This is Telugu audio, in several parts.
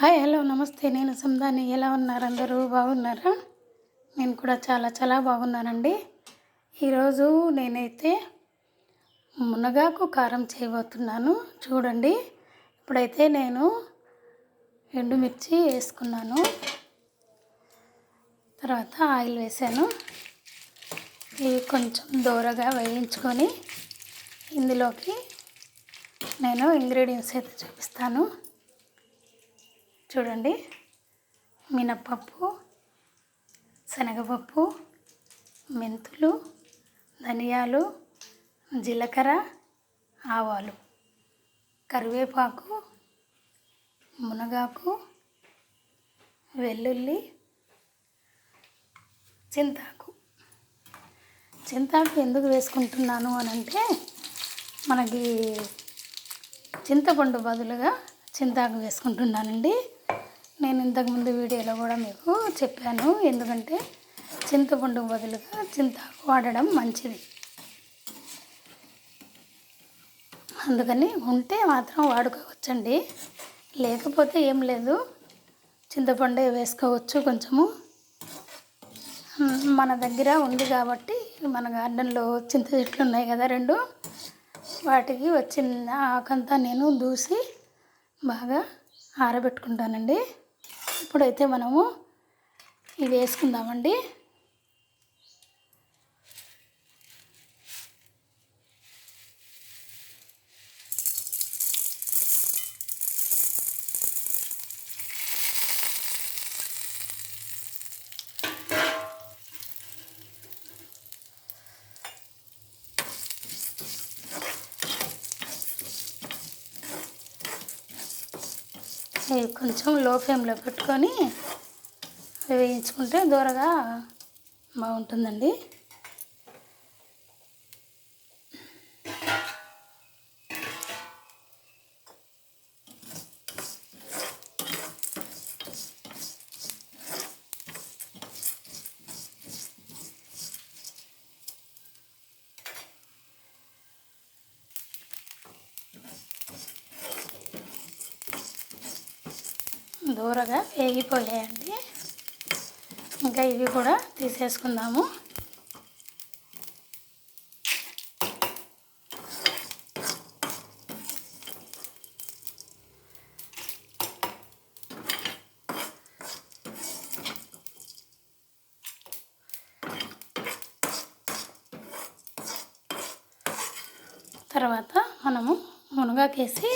హాయ్ హలో నమస్తే. నేను సందాని. ఎలా ఉన్నారు అందరూ? బాగున్నారా? నేను కూడా చాలా చాలా బాగున్నానండి. ఈరోజు నేనైతే మునగాకు కారం చేయబోతున్నాను. చూడండి. ఇప్పుడైతే నేను ఎండుమిర్చి వేసుకున్నాను. తర్వాత ఆయిల్ వేసాను. ఇవి కొంచెం దూరగా వేయించుకొని ఇందులోకి నేను ఇంగ్రీడియంట్స్ అయితే చూపిస్తాను. చూడండి. మినప్పప్పు శనగపప్పు మెంతులు ధనియాలు జీలకర్ర ఆవాలు కరివేపాకు మునగాకు వెల్లుల్లి చింతాకు. చింతాకు ఎందుకు వేసుకుంటున్నాను అని అంటే మనకి చింతపండు బదులుగా చింతాకు వేసుకుంటున్నానండి. నేను ఇంతకుముందు వీడియోలో కూడా మీకు చెప్పాను. ఎందుకంటే చింతపండు బదులుగా చింతాకు వాడడం మంచిది. అందుకని ఉంటే మాత్రం వాడుకోవచ్చండి. లేకపోతే ఏం లేదు. చింతపండు వేసుకోవచ్చు కొంచెము. మన దగ్గర ఉంది కాబట్టి మన గార్డెన్లో చింత చెట్లు ఉన్నాయి కదా రెండు. వాటికి వచ్చిన ఆకంతా నేను దూసి బాగా ఆరబెట్టుకుంటానండి. ఇప్పుడైతే మనము ఇవి వేసుకుందామండి. అవి కొంచెం లో ఫ్లేమ్లో పెట్టుకొని వేయించుకుంటే దూరగా బాగుంటుందండి. దూరగా వేగిపోయాయండి. ఇంకా ఇవి కూడా తీసేసుకుందాము. తర్వాత మనము మునగాకేసి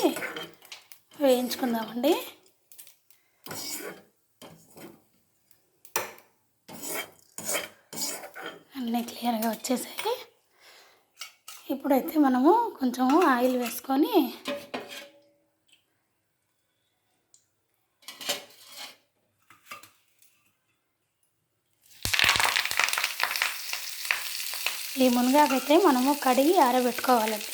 వేయించుకుందామండి. అన్నీ క్లియర్గా వచ్చేసాయి. ఇప్పుడైతే మనము కొంచెం ఆయిల్ వేసుకొని ఈ మునగాకైతే మనము కడిగి ఆరబెట్టుకోవాలండి.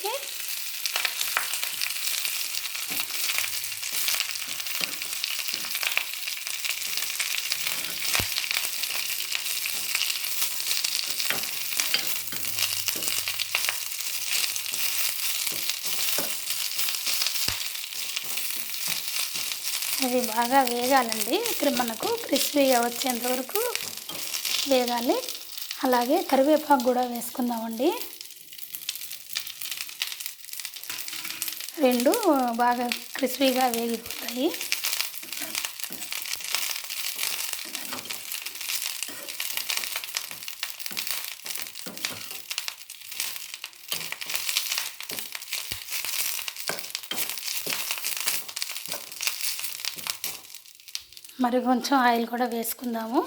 అవి బాగా వేగాలండి. ఇక్కడ మనకు క్రిస్పీగా వచ్చేంత వరకు వేగాలి. అలాగే కరివేపాకు కూడా వేసుకుందామండి. రెండు బాగా క్రిస్పీగా వేగిపోతాయి. మరి కొంచెం ఆయిల్ కూడా వేసుకుందాము.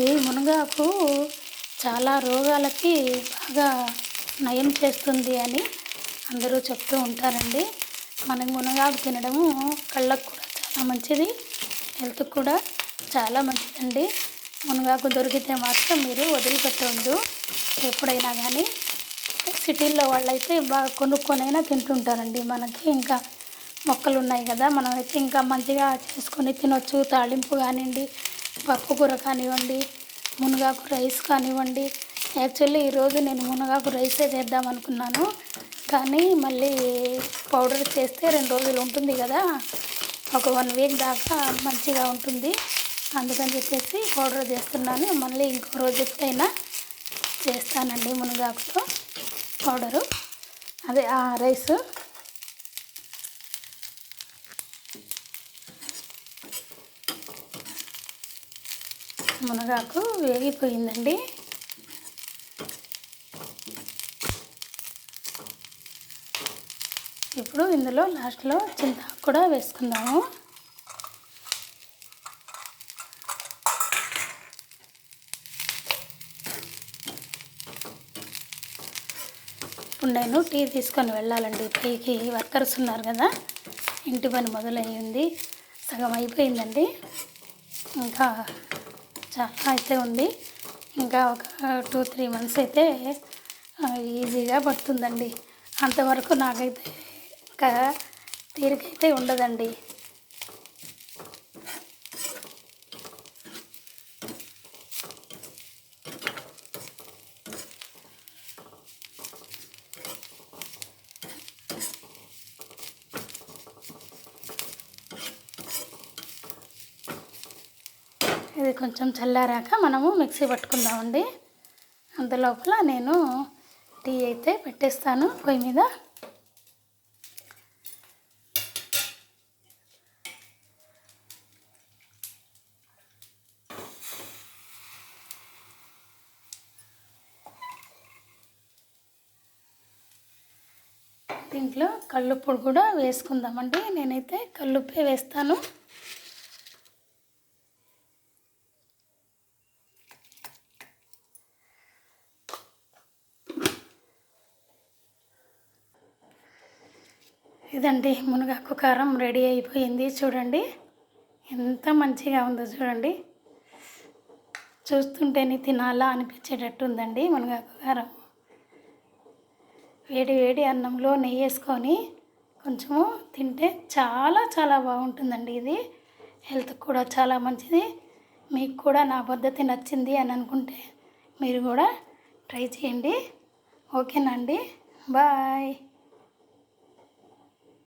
ఈ మునగాకు చాలా రోగాలకి బాగా నయం చేస్తుంది అని అందరూ చెప్తూ ఉంటారండి. మనం మునగాకు తినడము కళ్ళకు కూడా చాలా మంచిది హెల్త్కి కూడా చాలా మంచిదండి. మునగాకు దొరికితే మాత్రం మీరు వదిలిపెట్టవద్దు. ఎప్పుడైనా కానీ సిటీల్లో వాళ్ళైతే బాగా కొనుక్కొనైనా తింటుంటారండి మనకి. ఇంకా మొక్కలు ఉన్నాయి కదా మనం అయితే ఇంకా మంచిగా చేసుకొని తినొచ్చు. తాళింపు కానివ్వండి పప్పు కూర కానివ్వండి మునగాకు రైస్ కానివ్వండి. యాక్చువల్లీ ఈరోజు నేను మునగాకు రైసే చేద్దాం అనుకున్నాను కానీ మళ్ళీ పౌడర్ చేస్తే రెండు రోజులు ఉంటుంది కదా. ఒక వన్ వీక్ దాకా మంచిగా ఉంటుంది. అందుకని చెప్పేసి పౌడర్ చేస్తున్నాను. మళ్ళీ ఇంకో రోజు ఎప్పుడైనా చేస్తానండి మునగాకుతో పౌడరు. అదే ఆ రైస్. మునగాకు వేగిపోయిందండి. ఇప్పుడు ఇందులో లాస్ట్లో చింతాకు కూడా వేసుకుందాము. ఇప్పుడు నేను టీ తీసుకొని వెళ్ళాలండి. టీకి వర్కర్స్ ఉన్నారు కదా ఇంటి పని మొదలయ్యింది. సగం అయిపోయిందండి. ఇంకా చాలా అయితే ఉంది. ఇంకా ఒక టూ త్రీ మంత్స్ అయితే ఈజీగా పడుతుందండి. అంతవరకు నాకైతే లెక్క తీరికైతే ఉండదండి. ఇది కొంచెం చల్లారాక మనము మిక్సీ పట్టుకుందామండి. అంతలోపల నేను టీ అయితే పెట్టేస్తాను పొయ్యి మీద. దీంట్లో కళ్ళుప్పుడు కూడా వేసుకుందామండి. నేనైతే కళ్ళుప్పే వేస్తాను. ఇదండి మునగాకు కారం రెడీ అయిపోయింది. చూడండి ఎంత మంచిగా ఉందో చూడండి. చూస్తుంటేనే తినాలా అనిపించేటట్టు ఉందండి మునగాకు కారం. వేడి వేడి అన్నంలో నెయ్యి వేసుకొని కొంచెము తింటే చాలా చాలా బాగుంటుందండి ఇది. హెల్త్కి కూడా చాలా మంచిది. మీకు కూడా నా పద్ధతి నచ్చింది అని అనుకుంటే మీరు కూడా ట్రై చేయండి. ఓకేనండి బాయ్.